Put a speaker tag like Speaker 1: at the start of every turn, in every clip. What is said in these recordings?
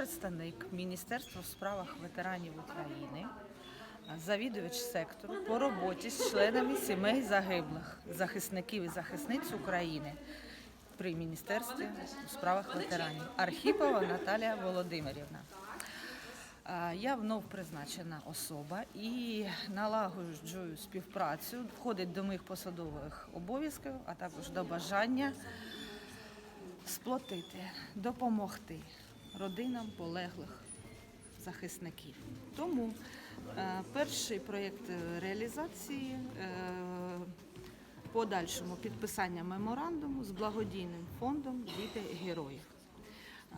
Speaker 1: представник Міністерства в справах ветеранів України, завідувач сектору по роботі з членами сімей загиблих захисників і захисниць України при Міністерстві у справах ветеранів Архіпова Наталія Володимирівна. Я внов призначена особа і налагоджую співпрацю, входить до моїх посадових обов'язків, а також до бажання сплотити, допомогти родинам полеглих захисників. Тому е, перший проєкт реалізації е, подальшому підписання меморандуму з благодійним фондом Діти героїв. Е,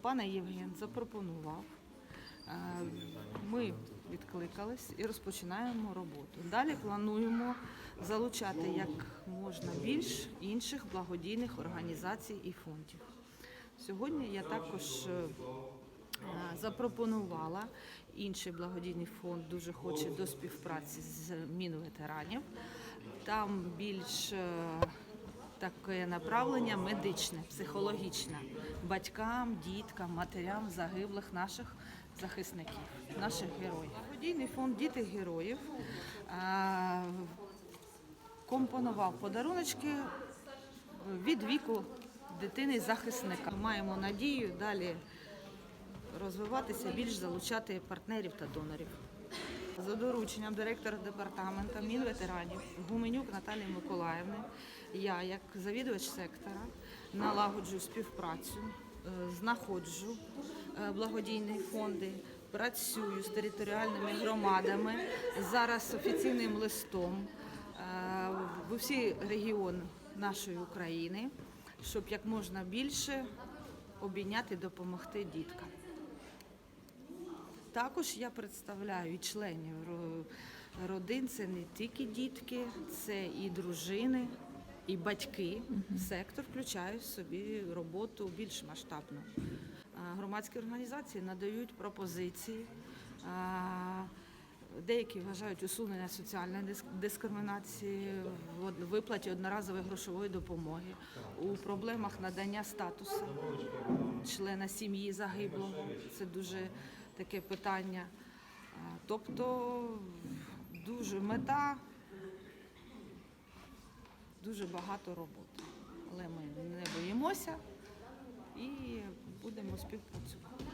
Speaker 1: Пане Євген запропонував. Ми відкликались і розпочинаємо роботу. Далі плануємо залучати як можна більш інших благодійних організацій і фондів. Сьогодні я також е, е, запропонувала інший благодійний фонд дуже хоче до співпраці з Мінветеранів. Там більш е, таке направлення медичне, психологічне батькам, діткам, матерям загиблих наших захисників, наших героїв. Благодійний фонд Діти героїв компонував подаруночки від віку дитини захисника. Маємо надію далі розвиватися, більш залучати партнерів та донорів. За дорученням директора департаменту Мінветеранів Гуменюк Наталії Миколаївни, я, як завідувач сектора, налагоджую співпрацю, е, знаходжу е, благодійні фонди, працюю з територіальними громадами. Зараз офіційним листом е, в усі регіони нашої України, щоб як можна більше обійняти, допомогти діткам. Також я представляю і членів родин. Це не тільки дітки, це і дружини, і батьки. Сектор включає в собі роботу більш масштабну. Громадські організації надають пропозиції. Деякі вважають усунення соціальної дискримінації в виплаті одноразової грошової допомоги у проблемах надання статусу члена сім'ї загиблого. Це дуже таке питання. Тобто дуже мета, дуже багато роботи. Але ми не боїмося і будемо співпрацювати.